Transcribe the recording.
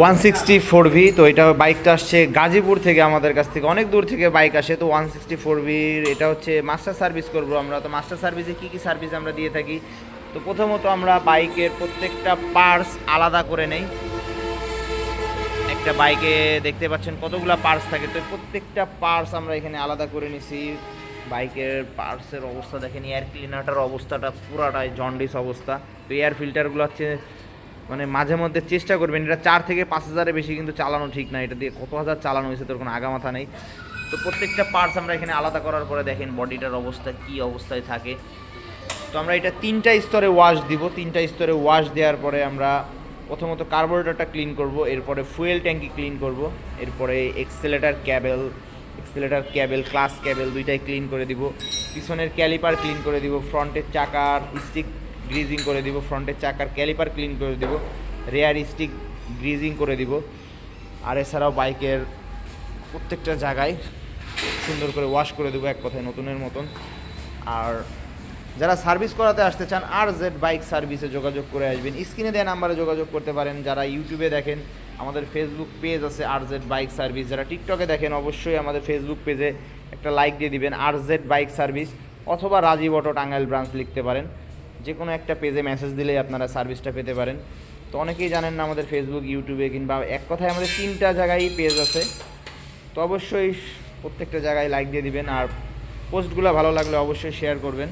One sixty four V, তো এটা বাইকটা আসছে গাজীপুর থেকে আমাদের কাছ থেকে। অনেক দূর থেকে বাইক আসে, তো ওয়ান সিক্সটি ফোর ভির এটা হচ্ছে মাস্টার সার্ভিস করব আমরা। তো মাস্টার সার্ভিসে কী কী সার্ভিস আমরা দিয়ে থাকি? তো প্রথমত আমরা বাইকের প্রত্যেকটা পার্টস আলাদা করে নেই। একটা বাইকে দেখতে পাচ্ছেন কতগুলো পার্টস থাকে, তো প্রত্যেকটা পার্টস আমরা এখানে আলাদা করে নিছি। বাইকের পার্টসের অবস্থা দেখেন এয়ার ক্লিনারটার অবস্থাটা পুরাটাই জন্ডিস অবস্থা। তো এয়ার ফিল্টারগুলো হচ্ছে মানে মাঝে মধ্যে চেষ্টা করবেন, এটা চার থেকে পাঁচ হাজারের বেশি কিন্তু চালানো ঠিক না, এটা দিয়ে কত হাজার চালানো হয়েছে তোর কোনো আগামাথা নেই। তো প্রত্যেকটা পার্টস আমরা এখানে আলাদা করার পরে দেখেন বডিটার অবস্থা, কী অবস্থায় থাকে। তো আমরা এটা তিনটা স্তরে ওয়াশ দিব, তিনটা স্তরে ওয়াশ দেওয়ার পরে আমরা প্রথমত কার্বোরেটরটা ক্লিন করব, এরপরে ফুয়েল ট্যাঙ্কি ক্লিন করব, এরপরে accelerator cable accelerator cable clutch cable দুইটাই ক্লিন করে দিব, পিছনের ক্যালিপার ক্লিন করে দিব ফ্রন্টের চাকার স্টিক গ্রিজিং করে দিব ফ্রন্টের চাকার ক্যালিপার ক্লিন করে দিব রেয়ার স্টিক গ্রিজিং করে দিব, আর এছাড়াও বাইকের প্রত্যেকটা জায়গায় সুন্দর করে ওয়াশ করে দেবো এক কথায় নতুনের মতন। আর যারা সার্ভিস করাতে আসতে চান আর জেড বাইক সার্ভিসে যোগাযোগ করে আসবেন। স্ক্রিনে দেওয়া নাম্বারে যোগাযোগ করতে পারেন। যারা ইউটিউবে দেখেন, আমাদের ফেসবুক পেজ আছে আর জেড বাইক সার্ভিস যারা টিকটকে দেখেন, অবশ্যই আমাদের ফেসবুক পেজে একটা লাইক দিয়ে দিবেন আর জেড বাইক সার্ভিস অথবা রাজীব অটো টাঙ্গাইল ব্রাঞ্চ লিখতে পারেন। যে কোনো একটা পেজে মেসেজ দিলেই আপনারা সার্ভিসটা পেতে পারেন। তো অনেকেই জানেন না আমাদের ফেসবুক ইউটিউবে কিংবা এক কথায় আমাদের তিনটা জায়গায় পেজ আছে। তো অবশ্যই প্রত্যেকটা জায়গায় লাইক দিয়ে দিবেন আর পোস্টগুলো ভালো লাগলে অবশ্যই শেয়ার করবেন।